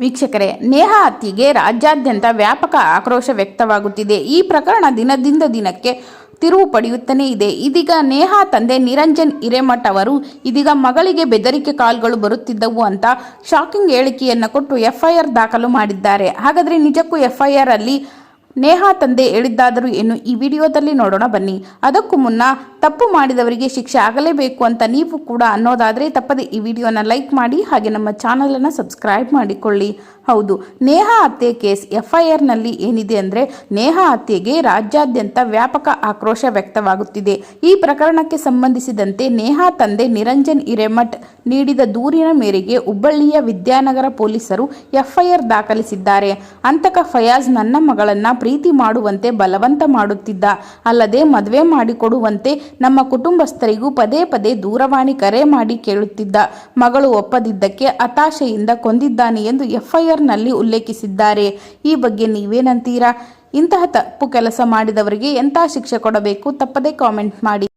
ವೀಕ್ಷಕರೇ, ನೇಹಾ ಹತ್ಯೆಗೆ ರಾಜ್ಯಾದ್ಯಂತ ವ್ಯಾಪಕ ಆಕ್ರೋಶ ವ್ಯಕ್ತವಾಗುತ್ತಿದೆ. ಈ ಪ್ರಕರಣ ದಿನದಿಂದ ದಿನಕ್ಕೆ ತಿರುವು ಪಡೆಯುತ್ತಲೇ ಇದೆ. ಇದೀಗ ನೇಹಾ ತಂದೆ ನಿರಂಜನ್ ಹಿರೇಮಠ್ ಅವರು ಇದೀಗ ಮಗಳಿಗೆ ಬೆದರಿಕೆ ಕಾಲ್ಗಳು ಬರುತ್ತಿದ್ದವು ಅಂತ ಶಾಕಿಂಗ್ ಹೇಳಿಕೆಯನ್ನು ಕೊಟ್ಟು ಎಫ್ಐಆರ್ ದಾಖಲು ಮಾಡಿದ್ದಾರೆ. ಹಾಗಾದರೆ ನಿಜಕ್ಕೂ ಎಫ್ಐಆರ್ ಅಲ್ಲಿ ನೇಹಾ ತಂದೆ ಹೇಳಿದ್ದಾದರೂ ಏನು? ಈ ವಿಡಿಯೋದಲ್ಲಿ ನೋಡೋಣ ಬನ್ನಿ. ಅದಕ್ಕೂ ಮುನ್ನ ತಪ್ಪು ಮಾಡಿದವರಿಗೆ ಶಿಕ್ಷೆ ಆಗಲೇಬೇಕು ಅಂತ ನೀವು ಕೂಡ ಅನ್ನೋದಾದರೆ ತಪ್ಪದೆ ಈ ವಿಡಿಯೋನ ಲೈಕ್ ಮಾಡಿ ಹಾಗೆ ನಮ್ಮ ಚಾನಲನ್ನು ಸಬ್ಸ್ಕ್ರೈಬ್ ಮಾಡಿಕೊಳ್ಳಿ. ಹೌದು, ನೇಹಾ ಹತ್ಯೆ ಕೇಸ್ ಎಫ್ ಐ ಆರ್ನಲ್ಲಿ ಏನಿದೆ ಅಂದರೆ ನೇಹಾ ಹತ್ಯೆಗೆ ರಾಜ್ಯಾದ್ಯಂತ ವ್ಯಾಪಕ ಆಕ್ರೋಶ ವ್ಯಕ್ತವಾಗುತ್ತಿದೆ. ಈ ಪ್ರಕರಣಕ್ಕೆ ಸಂಬಂಧಿಸಿದಂತೆ ನೇಹಾ ತಂದೆ ನಿರಂಜನ್ ಹಿರೇಮಠ್ ನೀಡಿದ ದೂರಿನ ಮೇರೆಗೆ ಹುಬ್ಬಳ್ಳಿಯ ವಿದ್ಯಾನಗರ ಪೊಲೀಸರು ಎಫ್ಐಆರ್ ದಾಖಲಿಸಿದ್ದಾರೆ. ಅಂತಕ ಫಯಾಜ್ ನನ್ನ ಮಗಳನ್ನ ಪ್ರೀತಿ ಮಾಡುವಂತೆ ಬಲವಂತ ಮಾಡುತ್ತಿದ್ದ. ಅಲ್ಲದೆ ಮದುವೆ ಮಾಡಿಕೊಡುವಂತೆ ನಮ್ಮ ಕುಟುಂಬಸ್ಥರಿಗೂ ಪದೇ ಪದೇ ದೂರವಾಣಿ ಕರೆ ಮಾಡಿ ಕೇಳುತ್ತಿದ್ದ. ಮಗಳು ಒಪ್ಪದಿದ್ದಕ್ಕೆ ಹತಾಶೆಯಿಂದ ಕೊಂದಿದ್ದಾನೆ ಎಂದು ಎಫ್ಐಆರ್ನಲ್ಲಿ ಉಲ್ಲೇಖಿಸಿದ್ದಾರೆ. ಈ ಬಗ್ಗೆ ನೀವೇನಂತೀರಾ? ಇಂತಹ ತಪ್ಪು ಕೆಲಸ ಮಾಡಿದವರಿಗೆ ಎಂಥ ಶಿಕ್ಷೆ ಕೊಡಬೇಕು? ತಪ್ಪದೇ ಕಾಮೆಂಟ್ ಮಾಡಿ.